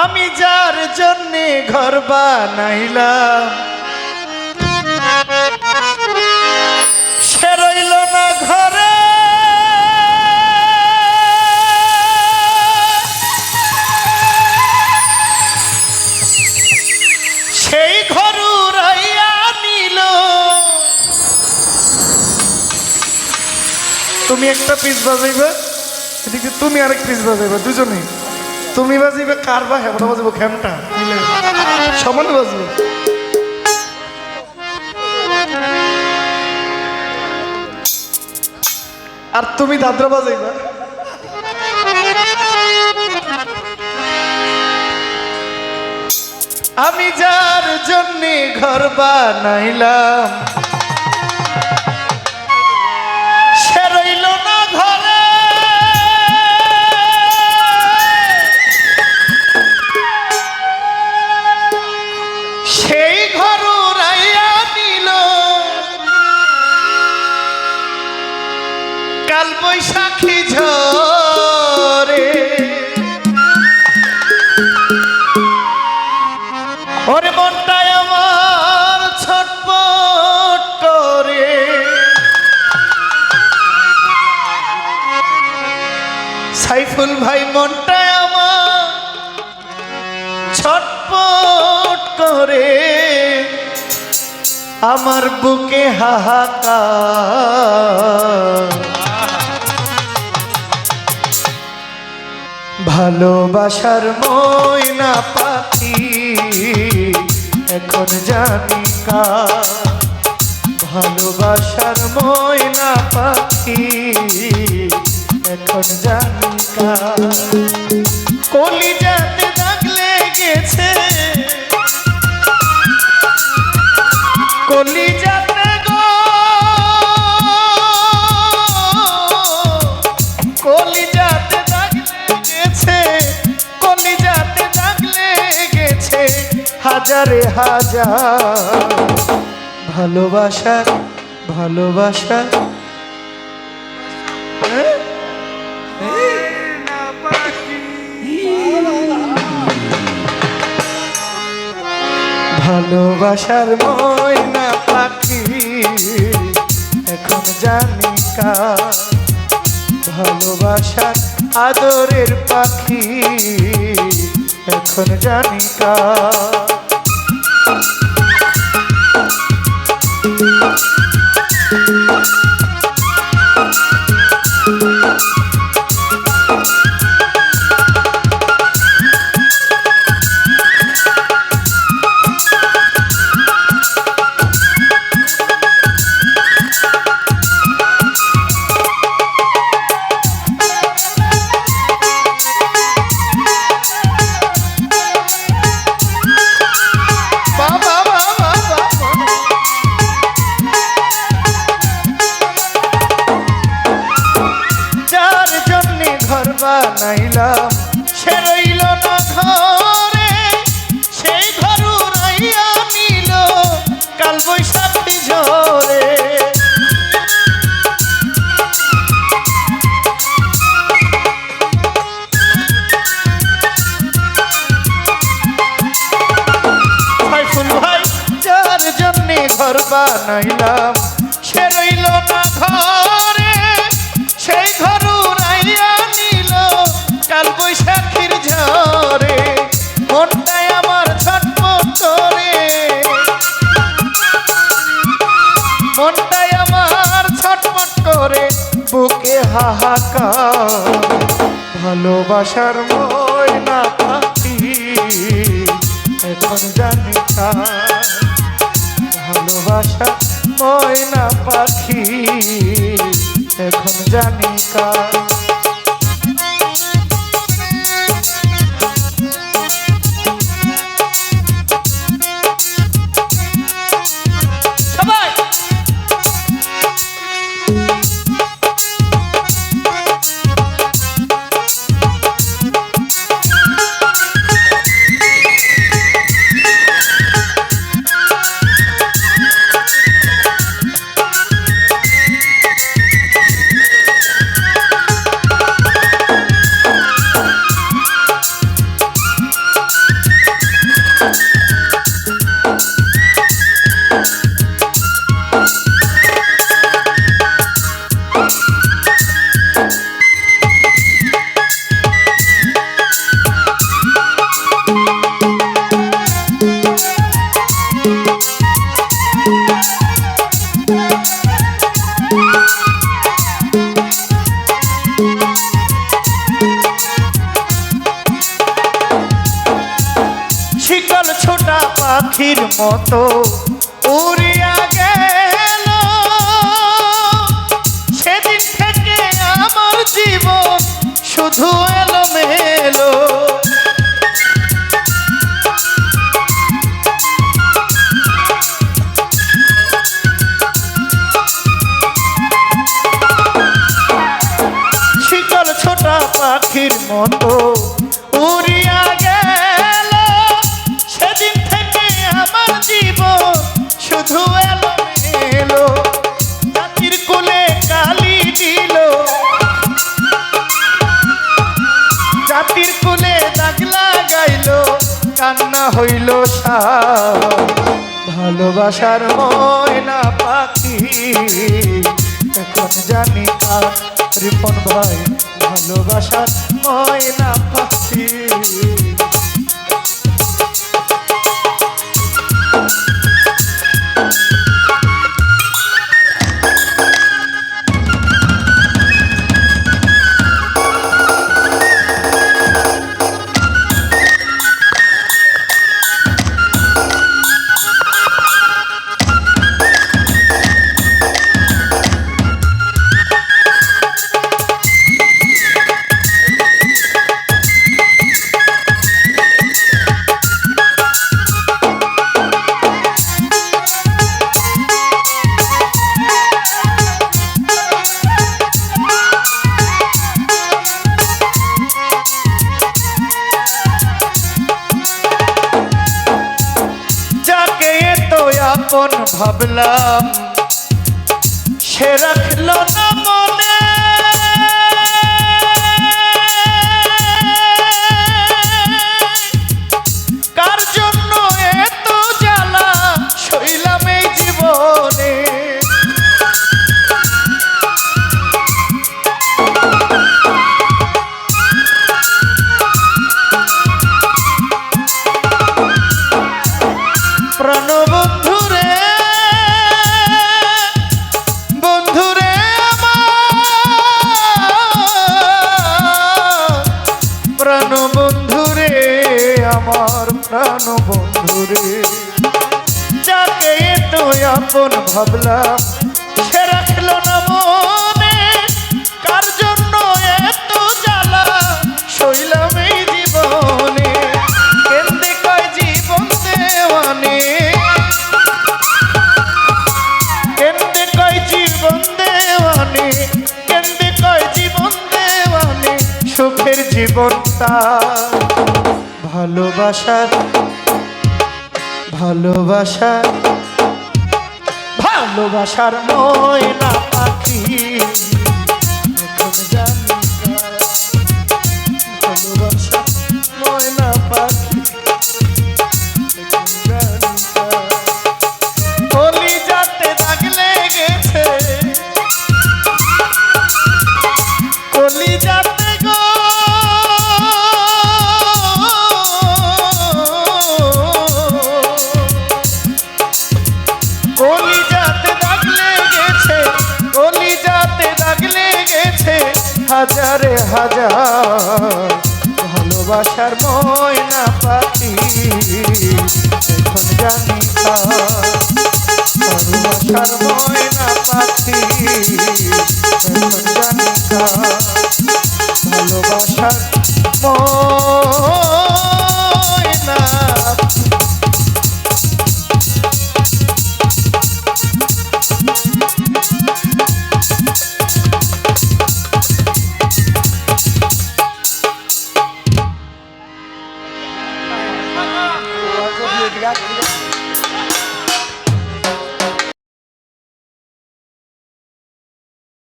আমি যার জন্যে ঘর বানাইলাম। সে রইল না ঘরে। সেই ঘর উড়াইয়া নিল। তুমি একটা পিস বাজাইবে, এদিকে তুমি আরেক পিস বাজাইবে, দুজনেই। তুমি বাজিবে, কার বা হেবটা বাজিব খেমটা? সমানে বাজবে। আর তুমি দাদরা বাজাইবা? আমি যার জন্যে ঘর বানাইলাম ছটপট করে আমার বুকে হাহাকার। ভালোবাসার ময়না পাখি এখন জানি কা ভালোবাসার ময়না পাখি এখন জানি কা কলিজাতে লেগেছে কলিজাতে গো কলিজাতে দাগ লেগেছে কলিজাতে দাগ লেগেছে হাজারে হাজার। ভালোবাসার ভালোবাসার ভালোবাসার ময়না পাখি এখন জানি কা ভালোবাসার আদরের পাখি এখন জানি কা বানাইলাম। সে রইল না ঘরে, সেই ঘর উড়াইয়া নিল কাল বৈশাখী ঝরে ভাই, যার জন্যে ঘর বানাইলাম হাহাকার ভালোবাসার ময়না পাখি এখন জানি ভালোবাসা ময়না পাখি এখন জানি কার মতো উড়িয়া গেল। সেদিন থেকে আমার জীবন শুধু এলো মেলো পাখির মতো হইল সার ভালোবাসার ময়না পাখি। এখন জানি আর রিপন ভাই ভালোবাসার ময়না পাখি। আপন ভাবলাম? সে রাখল না যাকে তো আপন ভাবলাম, সে রাখল না মনে। কার জন্য এত জ্বালা? শৈলাম এই জীবনে। কেন্দ্রে কয় জীবন দেওয়ানে। কেন্দ্রে কয় জীবন দেওয়ানে। কেন্দ্রে কয় জীবন দেওয়ানে। সুখের জীবন তার ভালোবাসার ভালোবাসার ভালোবাসার ময়না পাখি। হাজার ভালোবাসার ময়না